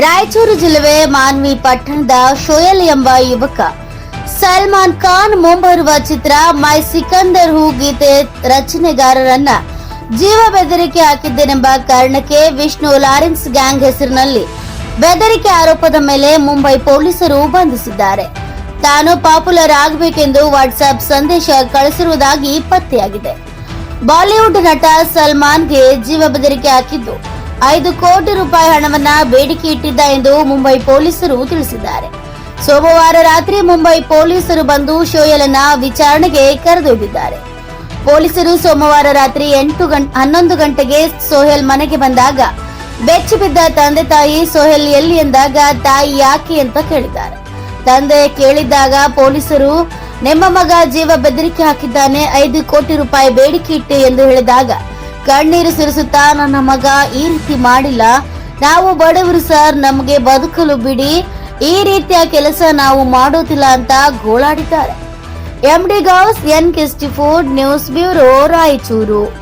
ರಾಯಚೂರು ಜಿಲ್ಲೆ ಮಾನ್ವಿ ಪಟ್ಟಣದ ಶೋಯಲ್ ಎಂಬ ಯುವಕ. ಸಲ್ಮಾನ್ ಖಾನ್ ಮುಂಬರುವ ಚಿತ್ರ ಮೈ ಸಿಕಂದರ್ ಹೂ ಗೀತೆ ರಚನೆಗಾರರನ್ನ ಜೀವ ಬೆದರಿಕೆ ಹಾಕಿದ್ದೇನೆಂಬ ಕಾರಣಕ್ಕೆ ವಿಷ್ಣು ಲಾರೆನ್ಸ್ ಗ್ಯಾಂಗ್ ಹೆಸರಿನಲ್ಲಿ ಬೆದರಿಕೆ ಆರೋಪದ ಮೇಲೆ ಮುಂಬೈ ಪೊಲೀಸರು ಬಂಧಿಸಿದ್ದಾರೆ. ತಾನು ಪಾಪ್ಯುಲರ್ ಆಗಬೇಕೆಂದು ವಾಟ್ಸ್ಆಪ್ ಸಂದೇಶ ಕಳಿಸಿರುವುದಾಗಿ ಪತ್ತೆಯಾಗಿದೆ. ಬಾಲಿವುಡ್ ನಟ ಸಲ್ಮಾನ್ಗೆ ಜೀವ ಬೆದರಿಕೆ ಹಾಕಿದ್ದು ಐದು ಕೋಟಿ ರೂಪಾಯಿ ಹಣವನ್ನ ಬೇಡಿಕೆ ಇಟ್ಟಿದ್ದ ಎಂದು ಮುಂಬೈ ಪೊಲೀಸರು ತಿಳಿಸಿದ್ದಾರೆ. ಸೋಮವಾರ ರಾತ್ರಿ ಮುಂಬೈ ಪೊಲೀಸರು ಬಂದು ಶೋಯಲನ್ನ ವಿಚಾರಣೆಗೆ ಕರೆದೊಯ್ದಿದ್ದಾರೆ. ಪೊಲೀಸರು ಸೋಮವಾರ ರಾತ್ರಿ ಎಂಟು ಹನ್ನೊಂದು ಗಂಟೆಗೆ ಸೋಹೇಲ್ ಮನೆಗೆ ಬಂದಾಗ, ಬೆಚ್ಚಿ ಬಿದ್ದ ತಂದೆ ತಾಯಿ ಸೋಹೆಲ್ ಎಲ್ಲಿ ಎಂದಾಗ ತಾಯಿ ಯಾಕೆ ಅಂತ ಕೇಳಿದ್ದಾರೆ. ತಂದೆ ಕೇಳಿದ್ದಾಗ ಪೊಲೀಸರು, ನಿಮ್ಮ ಮಗ ಜೀವ ಬೆದರಿಕೆ ಹಾಕಿದ್ದಾನೆ, ಐದು ಕೋಟಿ ರೂಪಾಯಿ ಬೇಡಿಕೆ ಇಟ್ಟೆ ಎಂದು ಹೇಳಿದಾಗ ಕಣ್ಣೀರು ಸುರಿಸುತ್ತಾ ನನ್ನ ಮಗ ಈ ರೀತಿ ಮಾಡಿಲ್ಲ. ನಾವು ಬಡವರು ಸರ್, ನಮಗೆ ಬದುಕಲು ಬಿಡಿ. ಈ ರೀತಿಯ ಕೆಲಸ ನಾವು ಮಾಡೋದಿಲ್ಲ ಅಂತ ಗೋಳಾಡಿದ್ದಾರೆ. MD Gous N food news bureau Raichur.